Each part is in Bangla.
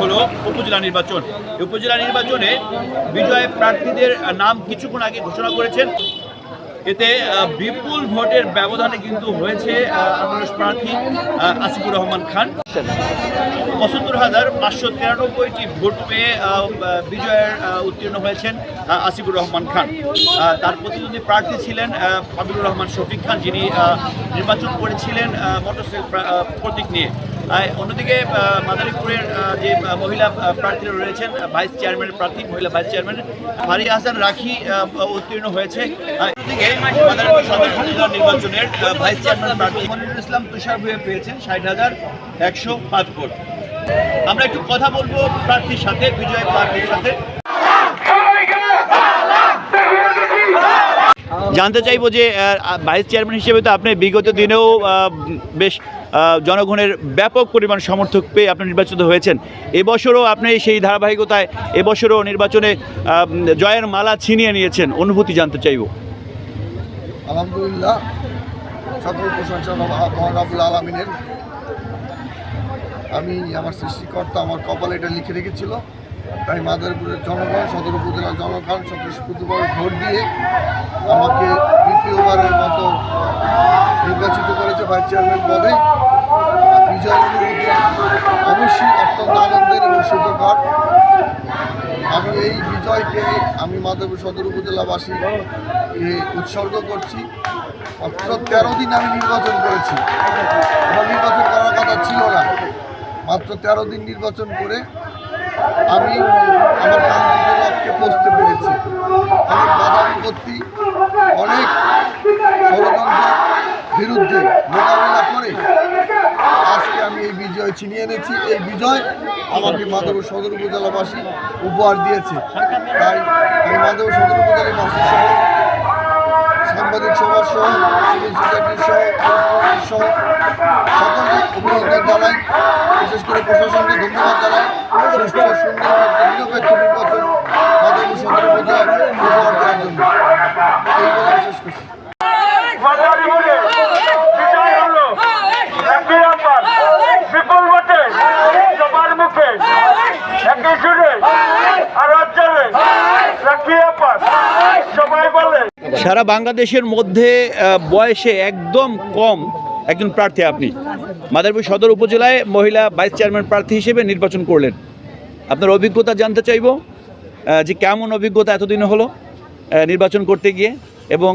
হলো উপজেলা নির্বাচন উপজেলা নির্বাচনে বিজয় প্রার্থীদের নাম কিছুক্ষণ আগে ঘোষণা করেছেন এতে বিপুল ভোটের ব্যবধানে কিন্তু হয়েছে আনারস প্রার্থী আসিফুর রহমান খান। পঁচাত্তর হাজার পাঁচশো তিরানব্বইটি ভোট পেয়ে বিজয়ের উত্তীর্ণ হয়েছেন আসিফুর রহমান খান। তার প্রতিদ্বন্দ্বী প্রার্থী ছিলেন আহ, ফাবিলুর রহমান শফিক খান যিনি নির্বাচন করেছিলেন মোটরসাইকেল প্রতীক নিয়ে। অন্যদিকে মাদারীপুরের যে মহিলা প্রার্থীরা রয়েছেন ভাইস চেয়ারম্যান প্রার্থী, মহিলা ভাইস চেয়ারম্যান ফারিয়া হাসান রাখি উত্তীর্ণ হয়েছে। নির্বাচনের ভাইস চেয়ারম্যান প্রার্থী মনিরুল ইসলাম তুষার ভুয়ে পেয়েছেন ষাট হাজার একশো পাঁচ ভোট। আমরা একটু কথা বলব প্রার্থীর সাথে, বিজয় প্রার্থীর সাথে। জানতে চাইব যে ভাইস চেয়ারম্যান হিসেবে তো আপনি বিগত দিনেও বেশ জনগণের ব্যাপক পরিমাণ সমর্থক পেয়ে আপনি নির্বাচিত হয়েছেন। এবছরও আপনি সেই ধারাবাহিকতায় এবছরও নির্বাচনে জয়ের মালা ছিনিয়ে নিয়েছেন। অনুভূতি জানতে চাইব। আলহামদুলিল্লাহ। সকল প্রশংসা আলমিনের। আমি আমার সৃষ্টিকর্তা আমার কপালে এটা লিখে রেখেছিল। তাই মাদারপুরের জনগণ, সদর উপজেলার জনগণ স্বতঃস্ফূর্তভাবে ভোট দিয়ে আমাকে দ্বিতীয়বারের মতো নির্বাচিত করেছে ভাইস চেয়ারম্যান পদে। অবশ্যই অত্যন্ত আনন্দের এবং আমি এই বিজয়কে আমি মাধবপুর সদর উপজেলাবাসীকে উৎসর্গ করছি। মাত্র তেরো দিন আমি নির্বাচন করেছি। আমার নির্বাচন করার কথা ছিল না। মাত্র তেরো দিন নির্বাচন করে আমি আমার কাঙ্ক্ষিত লক্ষ্যে পৌঁছতে পেরেছি। অনেক বাধা বিপত্তি, অনেক ষড়যন্ত্র বিরুদ্ধে মোকাবিলা করে আজকে আমি এই বিজয় ছিনিয়ে এনেছি। এই বিজয় আমাকে মাধব সদর উপজেলাবাসী উপহার দিয়েছে। তাই আমি মাধব সদর উপজেলাবাসী সহ, সাংবাদিক সমাজ সহ, সিভিল সোসাইটির সহ সহ, সকলকে অভিনন্দন জানাই। বিশেষ করে প্রশাসনকে ধন্যবাদ জানাই। ও সুন্দর নিরপেক্ষ নির্বাচন মাধব সদর উপজেলা উপহার দেওয়ার জন্য। এই বলে আমি শেষ করছি মাদারীপুরে বিজয় হলো একই আব্বাস বিপুল ভোটে সবার মুখে একই সুরে আর অঞ্চলে রাখি আব্বাস সবাই বলে সারা বাংলাদেশের মধ্যে বয়সে একদম কম একজন প্রার্থী আপনি। মাদারপুর সদর উপজেলায় মহিলা ভাইস চেয়ারম্যান প্রার্থী হিসেবে নির্বাচন করলেন। আপনার অভিজ্ঞতা জানতে চাইব যে কেমন অভিজ্ঞতা এতদিন হলো নির্বাচন করতে গিয়ে এবং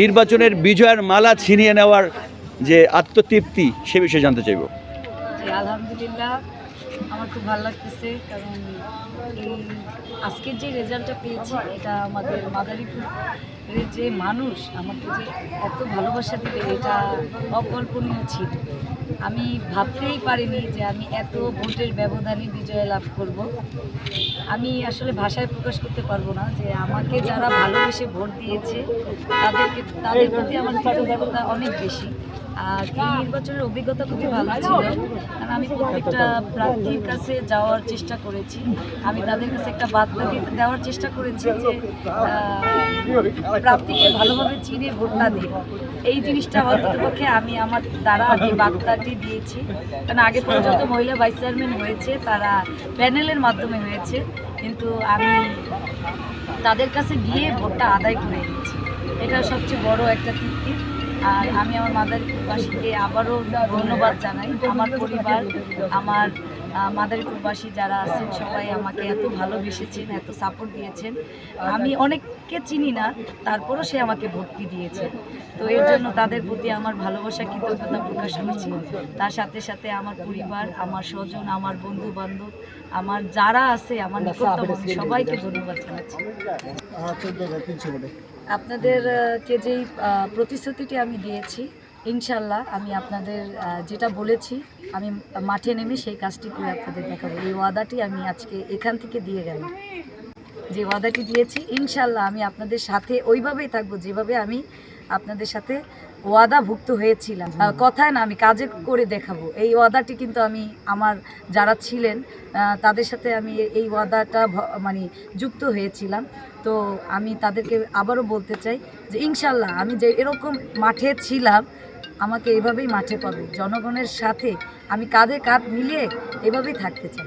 নির্বাচনের বিজয়ের মালা ছিনিয়ে নেওয়ার যে আত্মতৃপ্তি সে বিষয়ে জানতে চাইব। আলহামদুলিল্লাহ। আমার খুব ভালো লাগতেছে, কারণ এই আজকের যে রেজাল্টটা পেয়েছি, এটা আমাদের মাদারীপুরের যে মানুষ, আমাকে যে এত ভালোবাসা দিবে, এটা অকল্পনীয় ছিল। আমি ভাবতেই পারিনি যে আমি এত ভোটের ব্যবধানে বিজয় লাভ করব। আমি আসলে ভাষায় প্রকাশ করতে পারব না যে আমাকে যারা ভালোবেসে ভোট দিয়েছে, তাদেরকে, তাদের প্রতি আমার কৃতজ্ঞতা অনেক বেশি। আর এই নির্বাচনের অভিজ্ঞতা খুবই ভালো ছিল। কারণ আমি প্রত্যেকটা প্রার্থীর কাছে যাওয়ার চেষ্টা করেছি। আমি তাদের কাছে একটা বার্তা দেওয়ার চেষ্টা করেছি যে প্রার্থীকে ভালোভাবে চিনে ভোটটা দিন। এই জিনিসটা হয়তো পক্ষে আমি আমার দ্বারা এই বার্তাটি দিয়েছি। কারণ আগে পর্যন্ত মহিলা ভাইস চেয়ারম্যান হয়েছে, তারা প্যানেলের মাধ্যমে হয়েছে। কিন্তু আমি তাদের কাছে গিয়ে ভোটটা আদায় করে এনেছি। এটা সবচেয়ে বড় একটা তৃপ্তি আর আমি আমার মাদারীপুরবাসীকে আবারও ধন্যবাদ জানাই। আমার পরিবার, আমার মাদারীপুরবাসী যারা আছেন, সবাই আমাকে এত ভালোবেসেছেন, এত সাপোর্ট দিয়েছেন। আমি অনেককে চিনি না, তারপরও সে আমাকে ভর্তি দিয়েছে। তো এর জন্য তাদের প্রতি আমার ভালোবাসা, কৃতজ্ঞতা প্রকাশ করছি। তার সাথে সাথে আমার পরিবার, আমার স্বজন, আমার বন্ধু বান্ধব আমার যারা আছে, আমার সবাইকে ধন্যবাদ জানাচ্ছি। আপনাদের আহ, কে যেই প্রতিশ্রুতিটি আমি দিয়েছি ইনশাল্লাহ আমি আপনাদের যেটা বলেছি আমি মাঠে নেমে সেই কাজটি করে আপনাদের দেখাবো। এই ওয়াদাটি আমি আজকে এখান থেকে দিয়ে গেলাম। যে ওয়াদাটি দিয়েছি ইনশাল্লাহ আমি আপনাদের সাথে ওইভাবেই থাকব যেভাবে আমি আপনাদের সাথে ওয়াদাভুক্ত হয়েছিলাম। কথায় না আমি কাজে করে দেখাবো। এই ওয়াদাটি কিন্তু আমি আমার যারা ছিলেন তাদের সাথে আমি এই ওয়াদাটা ভ- মানে যুক্ত হয়েছিলাম। তো আমি তাদেরকে আবারও বলতে চাই যে ইনশাল্লাহ আমি যে এরকম মাঠে ছিলাম আমাকে এভাবেই মাঠে পাবে। জনগণের সাথে আমি কাঁধে কাঁধ মিলিয়ে এভাবেই থাকতে চাই।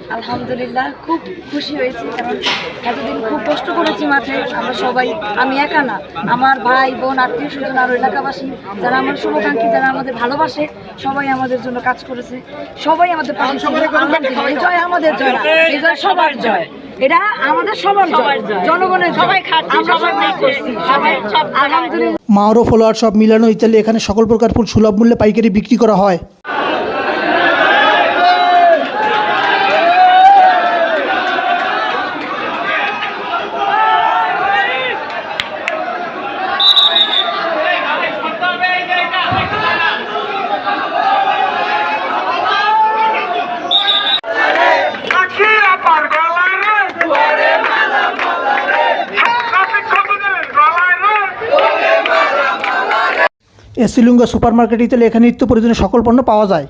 আলহামদুলিল্লাহ খুব খুশি হয়েছি কারণ এতদিন খুব কষ্ট করেছি মাঠে। আমরা সবাই আমি একা না আমার ভাই বোন আত্মীয় স্বজন আরও এলাকাবাসী যারা আমার শুভাকাঙ্ক্ষী যারা আমাদের ভালোবাসে সবাই আমাদের জন্য কাজ করেছে। সবাই আমাদের পাশে। জয় আমাদের জয় জয় সবার জয়। এটা আমাদের সবার জনগণের সবাই খাচ্ছি সবাই করছি সবাই আলহামদুলিল্লাহ। মাওরো ফলোয়ার সব মিলানো ইত্যাদি এখানে সকল প্রকার ফুল সুলভ মূল্যে পাইকারি বিক্রি করা হয়। রে এসিলুঙ্গা সুপার মার্কেটে এখানে নিত্য প্রয়োজনীয় সকল পণ্য পাওয়া যায়।